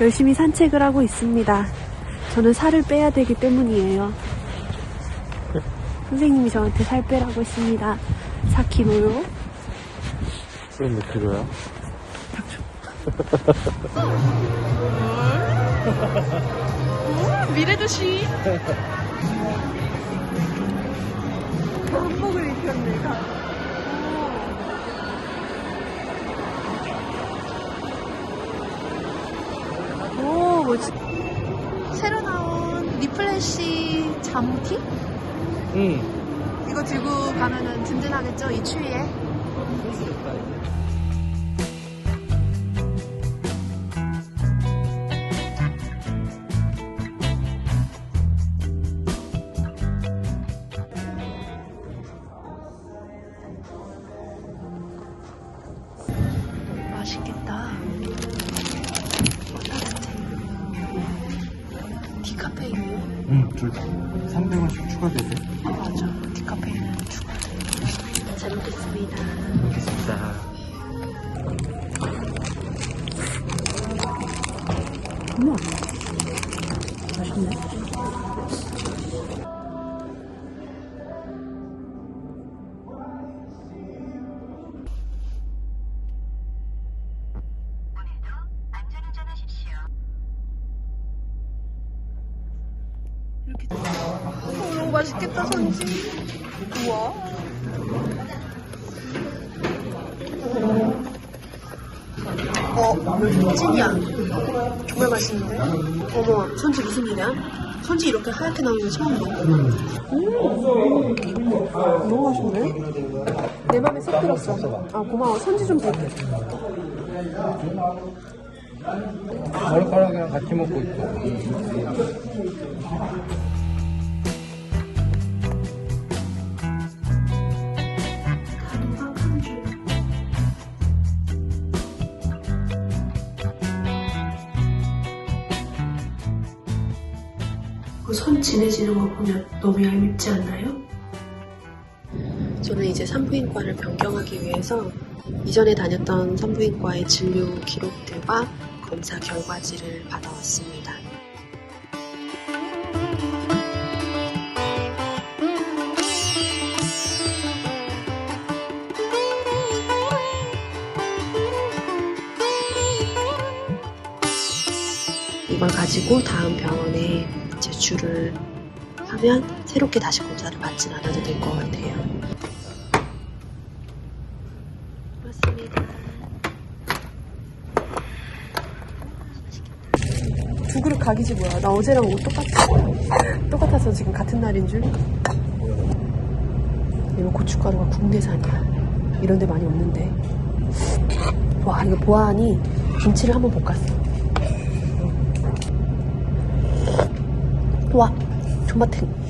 열심히 산책을 하고 있습니다. 저는 살을 빼야 되기 때문이에요. 선생님이 저한테 살 빼라고 했습니다. 4kg요. 그럼 몇 킬로야? 미래도시. 한복을 입혔네. 오, 뭐지? 새로 나온 리플래시 잠티? 응. 이거 들고 가면은 든든하겠죠? 이 추위에. 맛있겠다. 카페인이요? 응, 둘 다. 300원씩 추가되지? 아, 맞아. 디카페인은 추가돼. 잘 먹겠습니다. 알겠습니다. 어머. 맛있네. 이렇게 어, 너무 맛있겠다 선지. 우와. 어 찐이야. 정말 맛있는데? 어머 선지 무슨 일이야? 선지 이렇게 하얗게 나오는 거 처음 봐. 음, 너무 맛있네 내 맘에 쏙 들었어. 아 고마워. 선지 좀 볼게 머리카락이랑 같이 먹고 있어. 손 진해지는 거 보면 너무 얄밉지 않나요? 저는 이제 산부인과를 변경하기 위해서 이전에 다녔던 산부인과의 진료 기록들과 검사 결과지를 받아왔습니다. 이걸 가지고 다음 병원에 제출을 하면 새롭게 다시 검사를 받진 않아도 될 것 같아요. 맞습니다. 그릇 각이지 뭐야. 나 어제랑 옷 똑같아. 똑같아서 지금 같은 날인 줄. 이거 고춧가루가 국내산이야. 이런 데 많이 없는데. 와, 이거 보아하니 김치를 한번 볶았어. 와, 존맛탱.